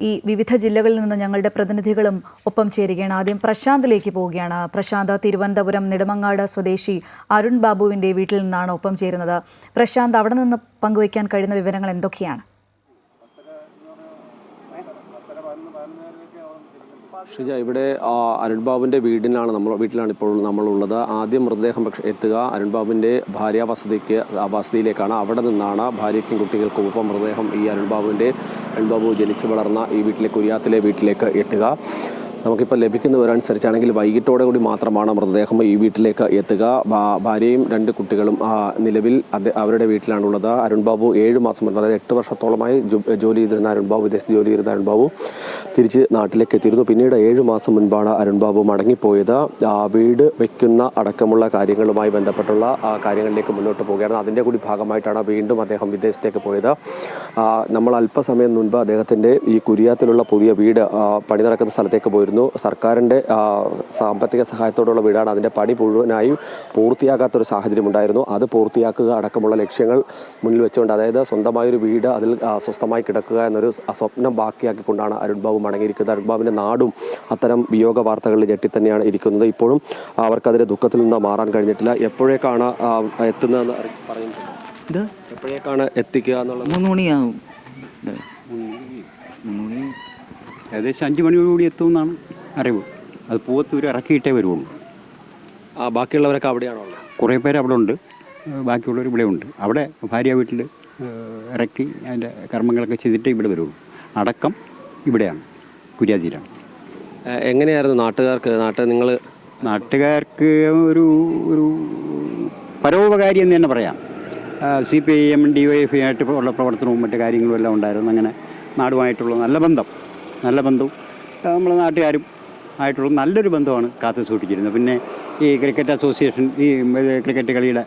ഈ വിവിധ ജില്ലകളിൽ നിന്ന് ഞങ്ങളുടെ പ്രതിനിധികളും ഒപ്പം ചേരുകയാണ്. ആദ്യം പ്രശാന്തിലേക്ക് പോവുകയാണ്. പ്രശാന്ത് തിരുവനന്തപുരം നെടുമങ്ങാട് സ്വദേശി അരുൺ ബാബുവിന്റെ വീട്ടിൽ നിന്നാണ് ഒപ്പം ചേരുന്നത്. പ്രശാന്ത് അവിടെ നിന്ന് പങ്കുവയ്ക്കാൻ കഴിയുന്ന വിവരങ്ങൾ എന്തൊക്കെയാണ്? ഷിജ ഇവിടെ അരുൺബാബുവിന്റെ വീടിനാണ് നമ്മൾ വീട്ടിലാണ് ഇപ്പോൾ നമ്മളുള്ളത്. ആദ്യം മൃതദേഹം പക്ഷേ എത്തുക. അരുൺബാബുവിന്റെ ഭാര്യ വസതിക്ക് വസതിയിലേക്കാണ്. അവിടെ നിന്നാണ് ഭാര്യയ്ക്കും കുട്ടികൾക്കും ഒപ്പം മൃതദേഹം ഈ അരുൺബാബുവിന്റെ അരുൺബാബു ജനിച്ചു വളർന്ന ഈ വീട്ടിലെ കുര്യാത്തിലെ വീട്ടിലേക്ക് എത്തുക. നമുക്കിപ്പോൾ ലഭിക്കുന്നവരനുസരിച്ചാണെങ്കിൽ വൈകിട്ടോടെ കൂടി മാത്രമാണ് മൃതദേഹം ഈ വീട്ടിലേക്ക് എത്തുക. ഭാര്യയും രണ്ട് കുട്ടികളും നിലവിൽ അവരുടെ വീട്ടിലാണുള്ളത്. അരുൺ ബാബു ഏഴ് മാസം മുൻപ് അതായത് എട്ട് വർഷത്തോളമായി ജോലി ചെയ്തിരുന്ന അരുൺ ബാബു വിദേശത്ത് ജോലി ചെയ്തിരുന്ന അരുൺ ബാബു തിരിച്ച് നാട്ടിലേക്ക് എത്തിയിരുന്നു. പിന്നീട് ഏഴ് മാസം മുൻപാണ് അരുൺ ബാബു മടങ്ങിപ്പോയത്. ആ, വീട് വയ്ക്കുന്ന അടക്കമുള്ള കാര്യങ്ങളുമായി ബന്ധപ്പെട്ടുള്ള കാര്യങ്ങളിലേക്ക് മുന്നോട്ട് പോവുകയാണ് അതിന്റെ കൂടി ഭാഗമായിട്ടാണ് വീണ്ടും അദ്ദേഹം വിദേശത്തേക്ക് പോയത്. നമ്മൾ അല്പസമയം മുൻപ് അദ്ദേഹത്തിന്റെ ഈ കുരിയാത്തിലുള്ള പുതിയ വീട് പണി നടക്കുന്ന സ്ഥലത്തേക്ക് പോയിരുന്നു. സർക്കാരിന്റെ ആ, സാമ്പത്തിക സഹായത്തോടുള്ള വീടാണ് അതിന്റെ പണി മുഴുവനായി പൂർത്തിയാകാത്തൊരു സാഹചര്യം ഉണ്ടായിരുന്നു അത് പൂർത്തിയാക്കുക അടക്കമുള്ള ലക്ഷ്യങ്ങൾ മുന്നിൽ വെച്ചുകൊണ്ട് അതായത് സ്വന്തമായൊരു വീട് അതിൽ അസ്വസ്ഥമായി സ്വസ്ഥമായി കിടക്കുക എന്നൊരു സ്വപ്നം ബാക്കിയാക്കിക്കൊണ്ടാണ് അരുൺ ബാബു മടങ്ങിയിരിക്കുന്നത്. അരുൺ ബാബുവിന്റെ നാടും അത്തരം വിയോഗ വാർത്തകളിൽ ഞെട്ടി തന്നെയാണ് ഇരിക്കുന്നത്. ഇപ്പോഴും അവർക്കതിന്റെ ദുഃഖത്തിൽ നിന്ന് മാറാൻ കഴിഞ്ഞിട്ടില്ല. എപ്പോഴേക്കാണ് എത്തുന്നതെന്ന് പറയുന്നത്? ഇത് എപ്പോഴേക്കാണ് എത്തിക്കുക എന്നുള്ളത്? മൂന്ന് മണിയാവും. ഏകദേശം അഞ്ച് മണിയോടുകൂടി എത്തുമെന്നാണ് അറിവ്. അത് പൂവത്തൂർ ഇറക്കിയിട്ടേ വരുള്ളൂ ആ, ബാക്കിയുള്ളവരൊക്കെ അവിടെയാണോ കുറേ പേര് അവിടെ ഉണ്ട്. ബാക്കിയുള്ളവർ ഇവിടെ ഉണ്ട്. അവിടെ ഭാര്യ വീട്ടിൽ ഇറക്കി അതിന്റെ കർമ്മങ്ങളൊക്കെ ചെയ്തിട്ട് ഇവിടെ വരുള്ളൂ. അടക്കം ഇവിടെയാണ് കുര്യാതിയിലാണ്. എങ്ങനെയായിരുന്നു നാട്ടുകാർക്ക്? നാട്ട് നിങ്ങൾ നാട്ടുകാർക്ക് ഒരു ഒരു പരോപകാരി എന്ന് തന്നെ പറയാം. C P I M D Y F ആയിട്ട് ഉള്ള പ്രവർത്തനവും മറ്റു കാര്യങ്ങളും എല്ലാം ഉണ്ടായിരുന്നു. അങ്ങനെ നാടുമായിട്ടുള്ള നല്ല ബന്ധം. നല്ല ബന്ധവും. നമ്മളെ നാട്ടുകാരും ആയിട്ടുള്ള നല്ലൊരു ബന്ധമാണ് കാത്തു സൂക്ഷിച്ചിരുന്നത്. പിന്നെ ഈ ക്രിക്കറ്റ് അസോസിയേഷൻ ഈ ക്രിക്കറ്റ് കളിയുടെ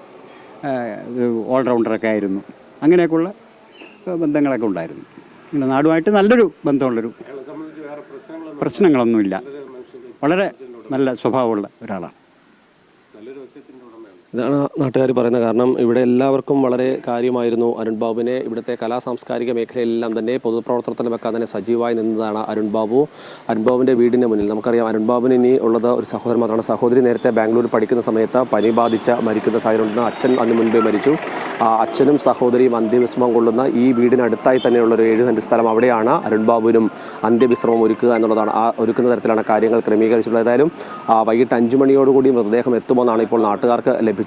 ഓൾറൗണ്ടറൊക്കെ ആയിരുന്നു. അങ്ങനെയൊക്കെയുള്ള ബന്ധങ്ങളൊക്കെ ഉണ്ടായിരുന്നു. പിന്നെ നാടുമായിട്ട് നല്ലൊരു ബന്ധമുള്ളൊരു പ്രശ്നങ്ങളൊന്നുമില്ല. വളരെ നല്ല സ്വഭാവമുള്ള ഒരാളാണ്. ഇതാണ് നാട്ടുകാർ പറയുന്നത് കാരണം. ഇവിടെ എല്ലാവർക്കും വളരെ കാര്യമായിരുന്നു അരുൺ ബാബുവിനെ. ഇവിടുത്തെ കലാ സാംസ്കാരിക മേഖലയിലെല്ലാം തന്നെ പൊതുപ്രവർത്തനത്തിൽ വെക്കാൻ തന്നെ സജീവമായി നിന്നതാണ് അരുൺ ബാബു. അരുൺ മുന്നിൽ നമുക്കറിയാം അരുൺ ബാബുവിന് ഇനി ഉള്ളത് ഒരു സഹോദരൻ മാത്രമാണ്. സഹോദരി നേരത്തെ ബാംഗ്ലൂരിൽ പഠിക്കുന്ന സമയത്ത് പനി ബാധിച്ച മരിക്കുന്ന സാഹചര്യം ഉണ്ടെന്ന് അച്ഛൻ അന്ന് മുൻപേ മരിച്ചു. ആ അച്ഛനും സഹോദരിയും അന്ത്യവിശ്രമം കൊള്ളുന്ന ഈ വീടിനടുത്തായി തന്നെയുള്ള ഒരു ഏഴ് സെന്റ് സ്ഥലം അവിടെയാണ് അരുൺ ബാബുവിനും അന്ത്യവിശ്രമം ഒരുക്കുക എന്നുള്ളതാണ്. ആ ഒരുക്കുന്ന തരത്തിലാണ് കാര്യങ്ങൾ ക്രമീകരിച്ചിട്ടുള്ളത്. ഏതായാലും വൈകിട്ട് അഞ്ചു മണിയോടുകൂടി മൃതദേഹം എത്തുമെന്നാണ് ഇപ്പോൾ നാട്ടുകാർക്ക് ലഭിച്ചിരിക്കുന്ന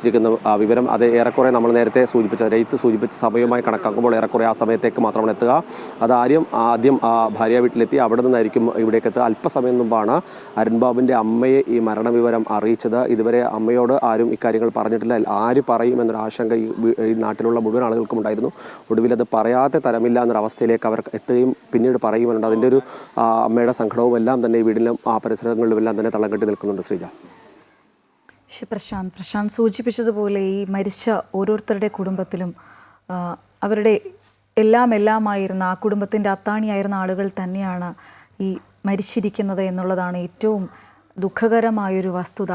ആ, വിവരം അത് ഏറെക്കുറെ നമ്മൾ നേരത്തെ സൂചിപ്പിച്ച രൈത്ത് സൂചിപ്പിച്ച സമയമായി കണക്കാക്കുമ്പോൾ ഏറെക്കുറെ ആ സമയത്തേക്ക് മാത്രമാണ് എത്തുക. അത് ആദ്യം ആദ്യം ആ ഭാര്യ വീട്ടിലെത്തി. അവിടെ നിന്നായിരിക്കും ഇവിടേക്ക് എത്തുക. അല്പസമയം മുമ്പാണ് അരുൺബാബുവിന്റെ അമ്മയെ ഈ മരണവിവരം അറിയിച്ചത്. ഇതുവരെ അമ്മയോട് ആരും ഇക്കാര്യങ്ങൾ പറഞ്ഞിട്ടില്ല. ആര് പറയും എന്നൊരു ആശങ്ക ഈ നാട്ടിലുള്ള മുഴുവൻ ആളുകൾക്കും ഉണ്ടായിരുന്നു. ഒടുവിൽ അത് പറയാതെ തരമില്ല എന്നൊരവസ്ഥയിലേക്ക് അവർ എത്തുകയും പിന്നീട് പറയുമെന്നുണ്ട്. അതിന്റെ ഒരു അമ്മയുടെ സങ്കടവും എല്ലാം തന്നെ ഈ വീടിലും ആ പരിസരങ്ങളിലും എല്ലാം തന്നെ തളം കെട്ടി നിൽക്കുന്നുണ്ട് ശ്രീജ. ശ്രീ പ്രശാന്ത് പ്രശാന്ത് സൂചിപ്പിച്ചതുപോലെ ഈ മരിച്ച ഓരോരുത്തരുടെ കുടുംബത്തിലും അവരുടെ എല്ലാം എല്ലാമായിരുന്ന ആ കുടുംബത്തിന്റെ അത്താണിയായിരുന്ന ആളുകൾ തന്നെയാണ് ഈ മരിച്ചിരിക്കുന്നത് എന്നുള്ളതാണ് ഏറ്റവും ദുഃഖകരമായൊരു വസ്തുത.